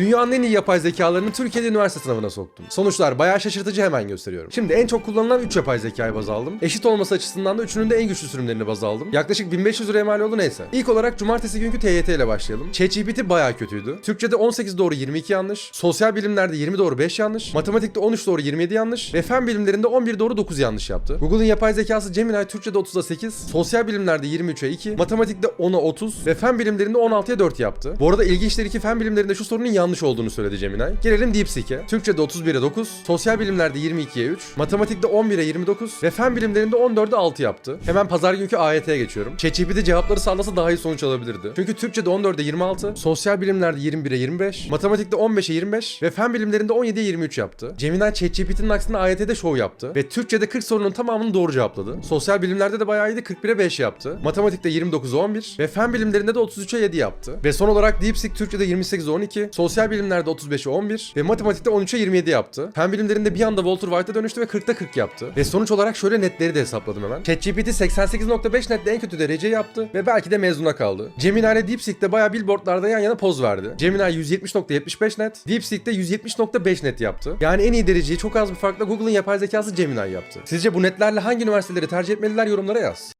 Dünyanın en iyi yapay zekalarını Türkiye'de üniversite sınavına soktum. Sonuçlar bayağı şaşırtıcı hemen gösteriyorum. Şimdi en çok kullanılan 3 yapay zekayı baz aldım. Eşit olması açısından da üçünün de en güçlü sürümlerini baz aldım. Yaklaşık 1500 liraya mal oldu neyse. İlk olarak cumartesi günkü TYT ile başlayalım. ChatGPT bayağı kötüydü. Türkçe'de 18 doğru 22 yanlış. Sosyal bilimlerde 20 doğru 5 yanlış. Matematikte 13 doğru 27 yanlış. Ve fen bilimlerinde 11 doğru 9 yanlış yaptı. Google'ın yapay zekası Gemini Türkçe'de 30'a 8. Sosyal bilimlerde 23'e 2. Matematikte 10'a 30. Ve fen bilimlerinde 16'ya 4 yaptı. Bu arada ilginçleri ki fen bilimlerinde şu sorunun yanlış olduğunu söyledi Gemini. Gelelim DeepSeek'e. Türkçe'de 31'e 9. Sosyal bilimlerde 22'ye 3. Matematikte 11'e 29. Ve fen bilimlerinde 14'e 6 yaptı. Hemen pazar günkü AYT'ye geçiyorum. ChatGPT cevapları sağlasa daha iyi sonuç alabilirdi. Çünkü Türkçe'de 14'e 26. Sosyal bilimlerde 21'e 25. Matematikte 15'e 25. Ve fen bilimlerinde 17'ye 23 yaptı. Gemini ChatGPT'nin aksine AYT'de şov yaptı. Ve Türkçe'de 40 sorunun tamamını doğru cevapladı. Sosyal bilimlerde de bayağı iyiydi 41'e 5 yaptı. Matematikte 29'a 11. Ve fen bilimlerinde de 33'e 7 yaptı. Ve son olarak DeepSeek Türkçe'de 28'e 12. Sosyal bilimlerde 35'e 11. Ve matematikte 13'e 27 yaptı. Fen bilimlerinde bir anda Walter White'a dönüştü ve 40'ta 40 yaptı. Ve sonuç olarak şöyle netleri de hesapladım hemen. ChatGPT 88.5 netle en kötü derece yaptı ve belki de mezuna kaldı. Gemini ile DeepSeek de bayağı billboardlarda yan yana poz verdi. Gemini 170.75 net, DeepSeek de 170.5 net yaptı. Yani en iyi dereceyi çok az bir farkla Google'ın yapay zekası Gemini yaptı. Sizce bu netlerle hangi üniversiteleri tercih etmeliler yorumlara yaz.